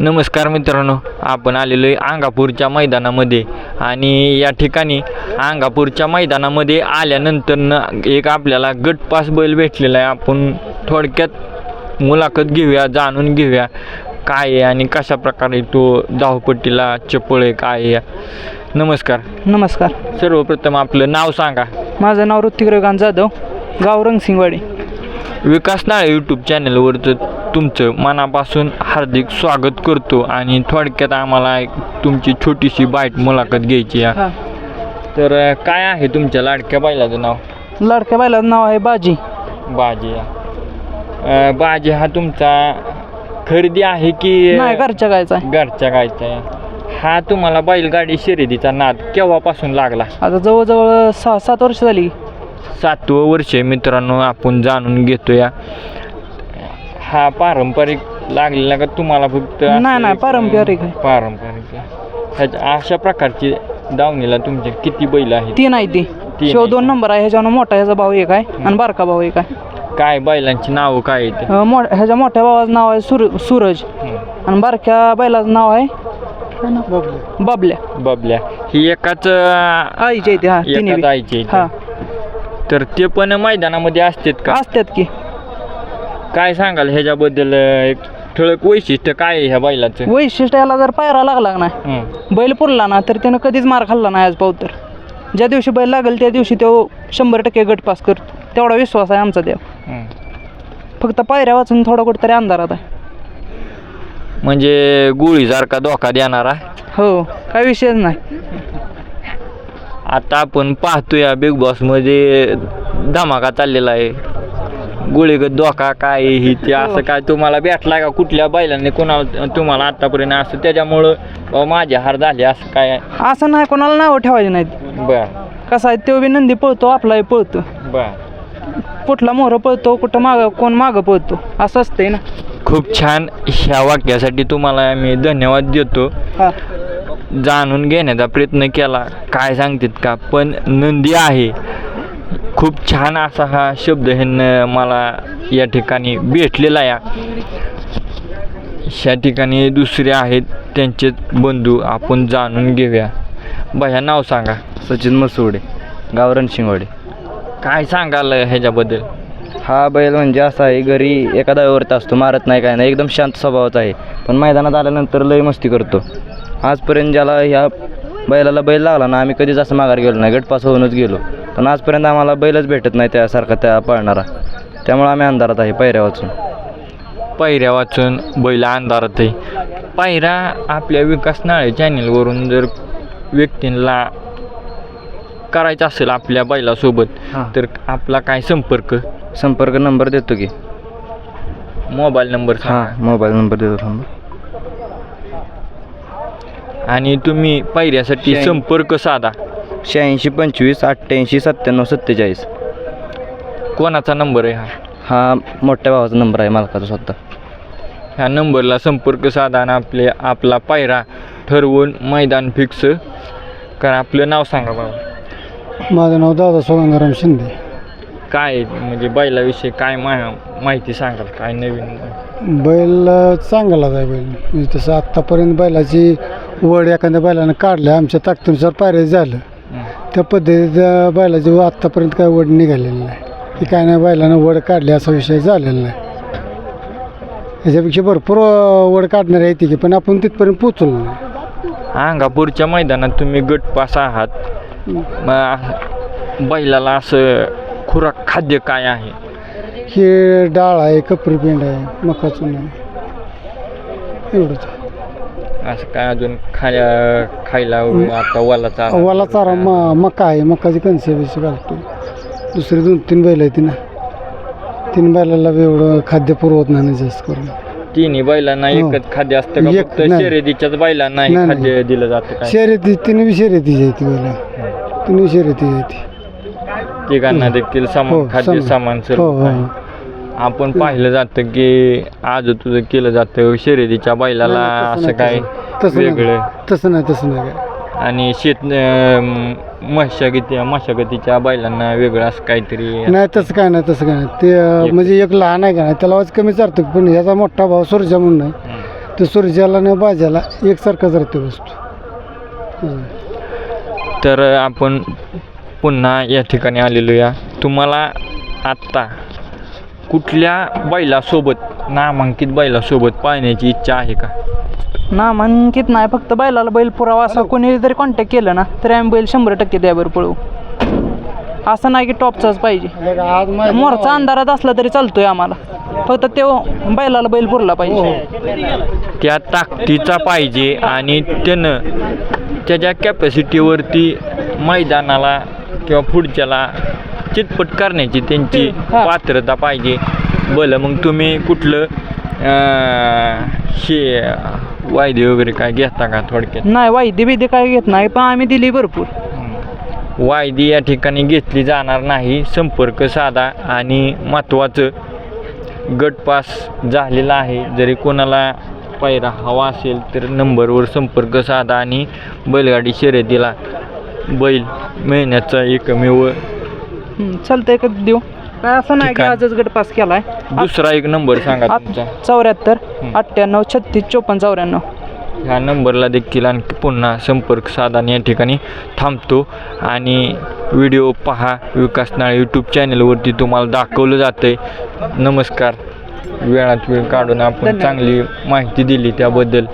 नमस्कार मित्रांनो आपण आलेलो आहे अंगापूरच्या मैदानामध्ये. आणि या ठिकाणी अंगापूरच्या मैदानामध्ये आल्यानंतरनं एक आपल्याला गटपास बैल भेटलेला आहे. आपण थोडक्यात मुलाखत घेऊया जाणून घेऊया काय आहे आणि कशा प्रकारे तो धावपट्टीला चप्पळ आहे काय आहे. नमस्कार. नमस्कार. सर्वप्रथम आपलं नाव सांगा. माझं नाव ऋतिकरकांत जाधव गाव रंगसिंगवाडी. विकास नाळे यूट्यूब चॅनलवरचं तुमचं मनापासून हार्दिक स्वागत करतो आणि थोडक्यात आम्हाला एक तुमची छोटीशी बाईट मुलाखत घ्यायची आहे. हा. तर अ, काय आहे तुमच्या लाडक्या बैलाचं नाव? लाडक्या बैलाचं नाव आहे बाजी. बाजी अ, बाजी हा तुमचा खरेदी आहे की नाही घरच्या गायचा आहे. घरच्या गायचा आहे? हा तुम्हाला बैलगाडी शर्यतीचा नाद केव्हापासून लागला? आता जवळजवळ सहा सात वर्ष झाली. सातवं वर्ष आहे मित्रांनो आपण जाणून घेतोया. हा पारंपरिक लागलेला का तुम्हाला फक्त असं नाही, नाही, एक- पारंपरिक आहे. पारंपरिक आहे. ह्याच्या अशा प्रकारची दावणीला तुमचे किती बैल आहेत? तीन आहे ती. शेव आहे. दोन नंबर आहे ह्याच्यावर मोठा ह्याचा भाऊ एक आहे आणि बारका भाऊ एक आहे. काय बैलांची नावं काय आहेत? अं, मो ह्याच्या मोठ्या भावाचं नाव आहे सूर सूरज आणि बारक्या बैलाचं नाव आहे? बाबल्या. बबल्या. ही एकाच अं, आईच्या इथे हा तिन्ही एकाच बी. आईची हा. तर ते पण मैदानामध्ये असतात का? असतात की. काय सांगाल ह्याच्याबद्दल एक ठळक वैशिष्ट्य काय आहे ह्या बैलाचं? वैशिष्ट्य याला जर पायरा लागला ना. बैल पुरला ना तर त्यानं कधीच मार खाल्ला नाही आज पावतर ज्या दिवशी बैल लागेल त्या दिवशी तो शंभर टक्के गट पास करतो. तेवढा विश्वास आहे आमचा देव. फक्त पायऱ्या वाचून थोडा कुठेतरी अंधारात आहे. म्हणजे गोळीसारखा धोका देणारा हो काय विषयच नाही. आता आपण पाहतोय बिग बॉसमध्ये धमाका चाललेला आहे. गोळीगत धोका काय आहे ही ते असं काय तुम्हाला भेटला का? कुठल्या बैलांनी कोणाला तुम्हाला आतापर्यंत असं त्याच्यामुळं माझे हार झाले असं काय? असं नाही कोणाला नावं ठेवायची नाहीत. बर. कसं आहे तो बी नंदी पळतो आपलाही पळतो. बर. कुठला मोहर पळतो कुठं मागं कोण मागं पळतो असं असतंय ना. खूप छान ह्या वाक्यासाठी तुम्हाला मी धन्यवाद देतो. हा. जाणून घेण्याचा प्रयत्न केला. काय सांगतात का? पण नंदी आहे. खूप छान असा हा शब्द ह्यांना मला या ठिकाणी भेटलेला आहे ह्या ठिकाणी दुसरे आहेत त्यांचे बंधू आपण जाणून घेऊया. भया नाव सांगा. सचिन मसुडे गाव रणशिंगवाडी काय सांगाल ह्याच्याबद्दल? हा बैल म्हणजे असा आहे घरी एका दाव्यावरती असतो मारत नाही काय नाही एकदम शांत स्वभावाचा आहे. पण मैदानात आल्यानंतर लय मस्ती करतो. आजपर्यंत ज्याला ह्या बैलाला बैल लागला ना आम्ही कधीच असं माघार गेलो नाही. गटपास होऊनच गेलो. पण आजपर्यंत आम्हाला बैलच भेटत नाही त्यासारखा त्या पळणारा. त्यामुळे आम्ही अंधारात आहे पायऱ्या वाचून. पायऱ्या वाचून बैल अंधारात आहे. पायरा आपल्या विकास नाळे चॅनेलवरून जर व्यक्तींना करायचा असेल आपल्या बैलासोबत. तर आपला काय संपर्क? संपर्क नंबर देतो की. मोबाईल नंबर हां मोबाईल नंबर देतो थांबा. आणि तुम्ही पायऱ्यासाठी शहाऐं- संपर्क साधा. शहाऐंशी पंचवीस अठ्ठ्याऐंशी सत्त्याण्णव सत्तेचाळीस. कोणाचा नंबर आहे हा? हा मोठ्या भावाचा नंबर आहे मालकाचा स्वतः. ह्या नंबरला संपर्क साधा आणि आपले आपला पायरा ठरवून मैदान फिक्स करा. आपलं नाव सांगा बाबा माझं नाव दादा सोगंगाराम शिंदे. काय म्हणजे बैलाविषयी काय मा माहिती सांगाल? काय नवीन? बैल अ, चांगलाच आहे बैल. म्हणजे तसं आत्तापर्यंत बैलाची वड एखाद्या बैलानं काढल्या आमच्या ताकदीनुसार पायऱ्या झालं. त्या पद्धतीच्या बैलाची व आत्तापर्यंत काय वड निघालेली नाही. की काय नाही बैलानं वड काढली असा विषय झालेला नाही. याच्यापेक्षा भरपूर वड काढणारे आहेत की पण आपण तिथपर्यंत पोचलो नाही. अंगापूरच्या मैदानात तुम्ही गट पास आहात मग बैलाला असं खुराक खाद्य काय आहे? हे डाळ आहे कपरी पेंड आहे मका चून आहे. एवढंच. असं काय अजून खाया खायला आता वालाचा वाला चारा म मका आहे मकाची कणसे बिसे घालतो दुसरी दोन तीन बैल आहे ना तीन बैलाला एवढं खाद्य पुरवत नाही जास्त करून तिन्ही बैलांना हो. एकच खाद्य असतं का एक- फक्त नाही. शर्यतीच्याच बैलांना हे नाही, नाही. खाद्य दिलं जातं काय शर्यती तिन्ही शर्यतीची आहे ती बैल तिन्ही शर्यतीची आहे ती तिघांना देखील हो, समान खाद्य समान. सर्व हो हो. आपण पाहिलं जातं की आज तुझं केलं जातं शर्यतीच्या बैलाला नाही, नाही, असं काय नाही, तसं नाही. वेगळं तसं नाही तसं नाही काय आणि शेत मशागती मशागतीच्या बैलांना वेगळं असं काहीतरी नाही तसं काय नाही तसं काय नाही ते म्हणजे एक लहान आहे का नाही त्याला आवाज कमी चालतो पण ह्याचा मोठा भाव सुरजा म्हणून आहे हं. तर सूर्जाला न बाजाला एकसारखाच राहतो वस्तू. तर आपण पुन्हा या ठिकाणी आलेलो या तुम्हाला आत्ता कुठल्या बैलासोबत नामांकित बैलासोबत पाहण्याची इच्छा आहे का? नामांकित नाही फक्त बैलाला बैल पुरावा असा कोणी जरी कॉन्टॅक्ट केलं ना तरी आम्ही बैल शंभर टक्के द्यावर पळवू असं नाही की टॉपचाच पाहिजे. मोरचा अंधारात असला तरी चालतोय आम्हाला. फक्त तो बैलाला बैल पुरला पाहिजे. त्या ताकदीचा पाहिजे आणि त्यानं त्याच्या कॅपॅसिटीवरती मैदानाला किंवा पुढच्याला चितपट करण्याची त्यांची हा. पात्रता पाहिजे. बरं मग तुम्ही कुठलं अं, हे वायदे वगैरे काय घेता का थोडक्यात? नाही वायदे बिदे काय घेत नाही पण आम्ही दिली भरपूर. वायदी या ठिकाणी घेतली जाणार नाही संपर्क साधा आणि महत्त्वाचं गट पास झालेला आहे. जरी कोणाला पायरा हवा असेल तर नंबरवर संपर्क साधा आणि बैलगाडी शर्यतीला बैल मिळण्याचा एकमेव चालतंय का देऊ? काय असं नाही की. आजच गट पास केलाय. दुसरा एक नंबर सांगा तुमचा. चौऱ्याहत्तर. अठ्ठ्याण्णव छत्तीस चोपन्न चौऱ्याण्णव. ह्या नंबरला देखील आणखी पुन्हा संपर्क साधाने या ठिकाणी थांबतो. आणि व्हिडिओ पहा विकास नाळे यूट्यूब चॅनलवरती तुम्हाला दाखवलं जातं आहे नमस्कार. वेळात वेळ काढून आपण धन्यवाद. चांगली माहिती दिली त्याबद्दल.